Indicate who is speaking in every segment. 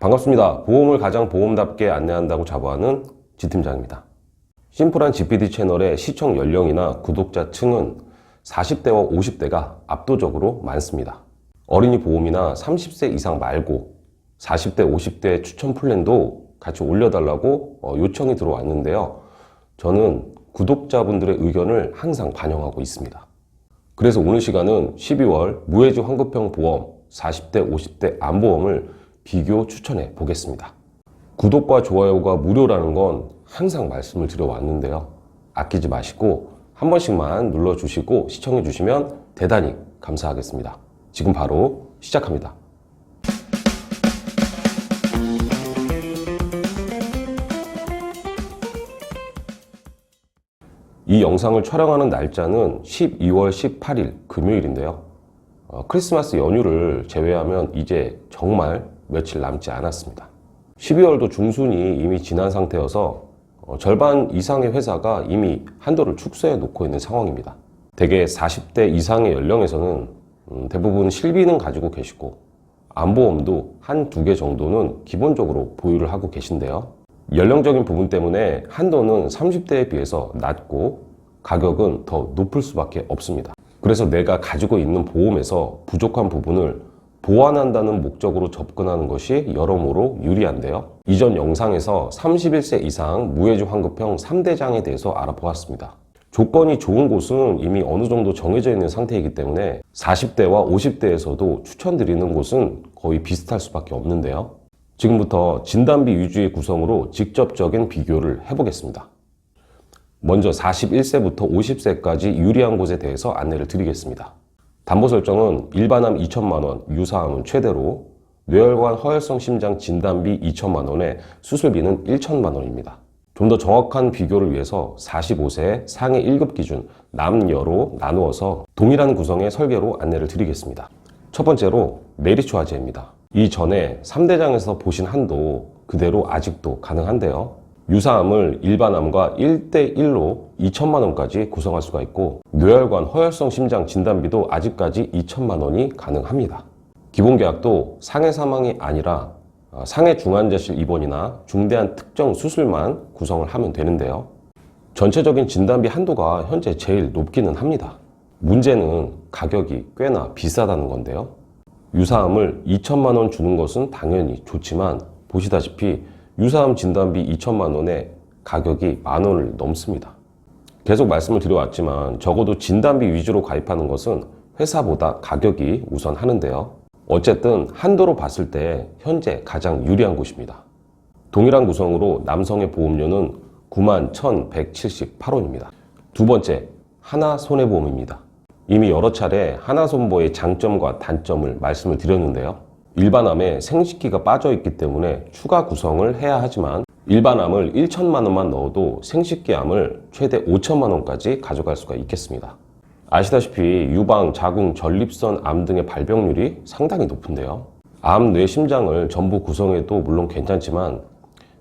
Speaker 1: 반갑습니다. 보험을 가장 보험답게 안내한다고 자부하는 지팀장입니다. 심플한 GPD 채널의 시청 연령이나 구독자 층은 40대와 50대가 압도적으로 많습니다. 어린이 보험이나 30세 이상 말고 40대, 50대 추천 플랜도 같이 올려달라고 어, 요청이 들어왔는데요. 저는 구독자분들의 의견을 항상 반영하고 있습니다. 그래서 오늘 시간은 12월 무해지 환급형 보험 40대, 50대 암보험을 비교 추천해 보겠습니다. 구독과 좋아요가 무료라는 건 항상 말씀을 드려왔는데요. 아끼지 마시고 한 번씩만 눌러주시고 시청해 주시면 대단히 감사하겠습니다. 지금 바로 시작합니다. 이 영상을 촬영하는 날짜는 12월 18일 금요일인데요. 어, 크리스마스 연휴를 제외하면 이제 정말 며칠 남지 않았습니다. 12월도 중순이 이미 지난 상태여서 어, 절반 이상의 회사가 이미 한도를 축소해 놓고 있는 상황입니다. 대개 40대 이상의 연령에서는 음, 대부분 실비는 가지고 계시고 안보험도 한 두 개 정도는 기본적으로 보유를 하고 계신데요. 연령적인 부분 때문에 한도는 30대에 비해서 낮고 가격은 더 높을 수밖에 없습니다. 그래서 내가 가지고 있는 보험에서 부족한 부분을 보완한다는 목적으로 접근하는 것이 여러모로 유리한데요. 이전 영상에서 31세 이상 무해지 환급형 3대장에 대해서 알아보았습니다. 조건이 좋은 곳은 이미 어느 정도 정해져 있는 상태이기 때문에 40대와 50대에서도 추천드리는 곳은 거의 비슷할 수밖에 없는데요. 지금부터 진단비 위주의 구성으로 직접적인 비교를 해보겠습니다. 먼저 41세부터 50세까지 유리한 곳에 대해서 안내를 드리겠습니다. 담보 설정은 일반암 2천만 원, 유사암은 최대로, 뇌혈관 허혈성 심장 진단비 2천만 원에 수술비는 1천만 원입니다. 좀 더 정확한 비교를 위해서 45세 상해 1급 기준 남여로 나누어서 동일한 구성의 설계로 안내를 드리겠습니다. 첫 번째로 메리츠 화재입니다. 이전에 3대장에서 보신 한도 그대로 아직도 가능한데요. 유사암을 일반암과 1대1로 2천만 원까지 구성할 수가 있고 뇌혈관 허혈성 심장 진단비도 아직까지 2천만 원이 가능합니다. 기본 계약도 상해 사망이 아니라 어, 상해 중환자실 입원이나 중대한 특정 수술만 구성을 하면 되는데요. 전체적인 진단비 한도가 현재 제일 높기는 합니다. 문제는 가격이 꽤나 비싸다는 건데요. 유사암을 2천만 원 주는 것은 당연히 좋지만 보시다시피 유사암 진단비 2천만 원에 가격이 만 원을 넘습니다. 계속 말씀을 드려왔지만 적어도 진단비 위주로 가입하는 것은 회사보다 가격이 우선하는데요. 어쨌든 한도로 봤을 때 현재 가장 유리한 곳입니다. 동일한 구성으로 남성의 보험료는 9만 1,178원입니다. 두 번째, 하나 손해보험입니다. 이미 여러 차례 하나 손보의 장점과 단점을 말씀을 드렸는데요. 일반암에 생식기가 빠져 있기 때문에 추가 구성을 해야 하지만 일반암을 1천만 원만 넣어도 생식기암을 최대 5천만 원까지 가져갈 수가 있겠습니다. 아시다시피 유방, 자궁, 전립선 암 등의 발병률이 상당히 높은데요. 암, 뇌, 심장을 전부 구성해도 물론 괜찮지만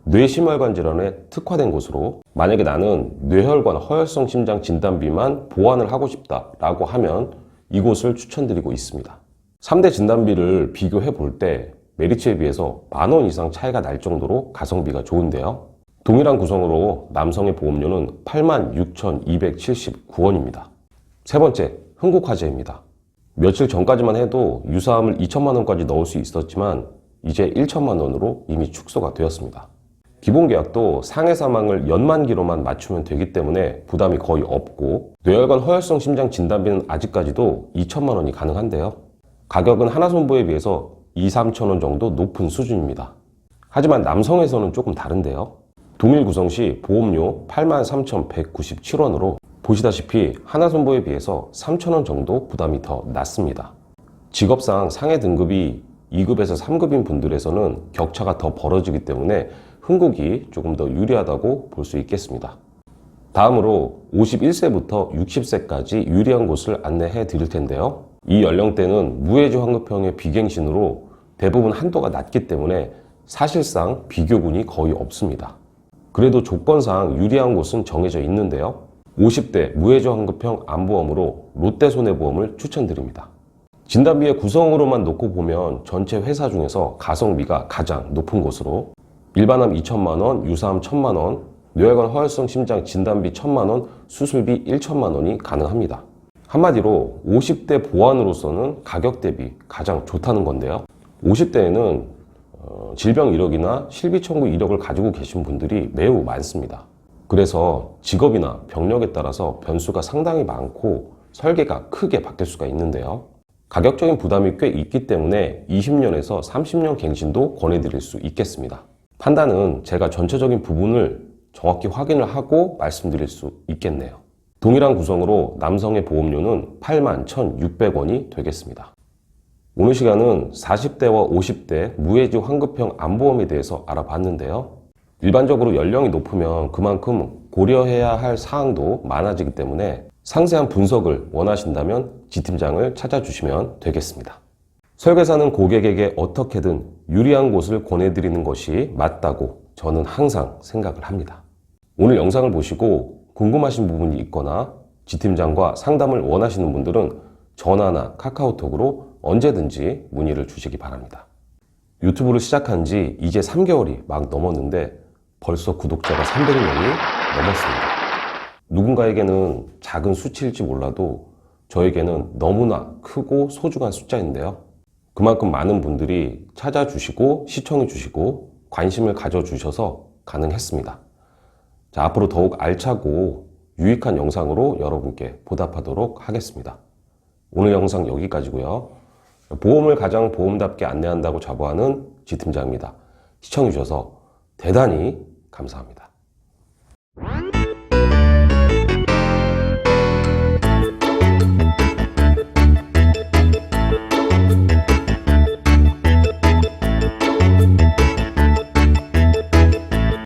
Speaker 1: 뇌심혈관 질환에 특화된 곳으로 만약에 나는 뇌혈관 허혈성 심장 진단비만 보완을 하고 싶다라고 하면 이곳을 추천드리고 있습니다. 3대 진단비를 비교해 볼 때 메리츠에 비해서 만 원 이상 차이가 날 정도로 가성비가 좋은데요. 동일한 구성으로 남성의 보험료는 86,279원입니다. 세 번째, 흥국화재입니다. 며칠 전까지만 해도 유사암을 2천만 원까지 넣을 수 있었지만 이제 1천만 원으로 이미 축소가 되었습니다. 기본 계약도 상해 사망을 연만기로만 맞추면 되기 때문에 부담이 거의 없고 뇌혈관 허혈성 심장 진단비는 아직까지도 2천만 원이 가능한데요. 가격은 하나손보에 비해서 2, 3천 원 정도 높은 수준입니다. 하지만 남성에서는 조금 다른데요. 동일 구성 시 보험료 83,197원으로 보시다시피 하나손보에 비해서 3천 원 정도 부담이 더 낮습니다. 직업상 상해 등급이 2급에서 3급인 분들에서는 격차가 더 벌어지기 때문에 흥국이 조금 더 유리하다고 볼 수 있겠습니다. 다음으로 51세부터 60세까지 유리한 곳을 안내해 드릴 텐데요. 이 연령대는 무해지 환급형의 비갱신으로 대부분 한도가 낮기 때문에 사실상 비교군이 거의 없습니다. 그래도 조건상 유리한 곳은 정해져 있는데요. 50대 무해지 환급형 암보험으로 롯데손해보험을 추천드립니다. 진단비의 구성으로만 놓고 보면 전체 회사 중에서 가성비가 가장 높은 곳으로 일반암 2천만 원, 유사암 1천만 원, 뇌혈관 허혈성 심장 진단비 1천만 원, 수술비 1천만 원이 가능합니다. 한마디로 50대 보안으로서는 가격 대비 가장 좋다는 건데요. 50대에는 어, 질병 이력이나 실비 청구 이력을 가지고 계신 분들이 매우 많습니다. 그래서 직업이나 병력에 따라서 변수가 상당히 많고 설계가 크게 바뀔 수가 있는데요. 가격적인 부담이 꽤 있기 때문에 20년에서 30년 갱신도 권해드릴 수 있겠습니다. 판단은 제가 전체적인 부분을 정확히 확인을 하고 말씀드릴 수 있겠네요. 동일한 구성으로 남성의 보험료는 8만 1,600원이 되겠습니다. 오늘 시간은 40대와 50대 무해지 환급형 암보험에 대해서 알아봤는데요. 일반적으로 연령이 높으면 그만큼 고려해야 할 사항도 많아지기 때문에 상세한 분석을 원하신다면 지팀장을 찾아주시면 되겠습니다. 설계사는 고객에게 어떻게든 유리한 곳을 권해드리는 것이 맞다고 저는 항상 생각을 합니다. 오늘 영상을 보시고 궁금하신 부분이 있거나 지팀장과 상담을 원하시는 분들은 전화나 카카오톡으로 언제든지 문의를 주시기 바랍니다. 유튜브를 시작한 지 이제 3개월이 막 넘었는데 벌써 구독자가 300명이 넘었습니다. 누군가에게는 작은 수치일지 몰라도 저에게는 너무나 크고 소중한 숫자인데요. 그만큼 많은 분들이 찾아주시고 시청해주시고 관심을 가져주셔서 가능했습니다. 자, 앞으로 더욱 알차고 유익한 영상으로 여러분께 보답하도록 하겠습니다. 오늘 영상 여기까지고요. 보험을 가장 보험답게 안내한다고 자부하는 지팀장입니다. 시청해주셔서 대단히 감사합니다.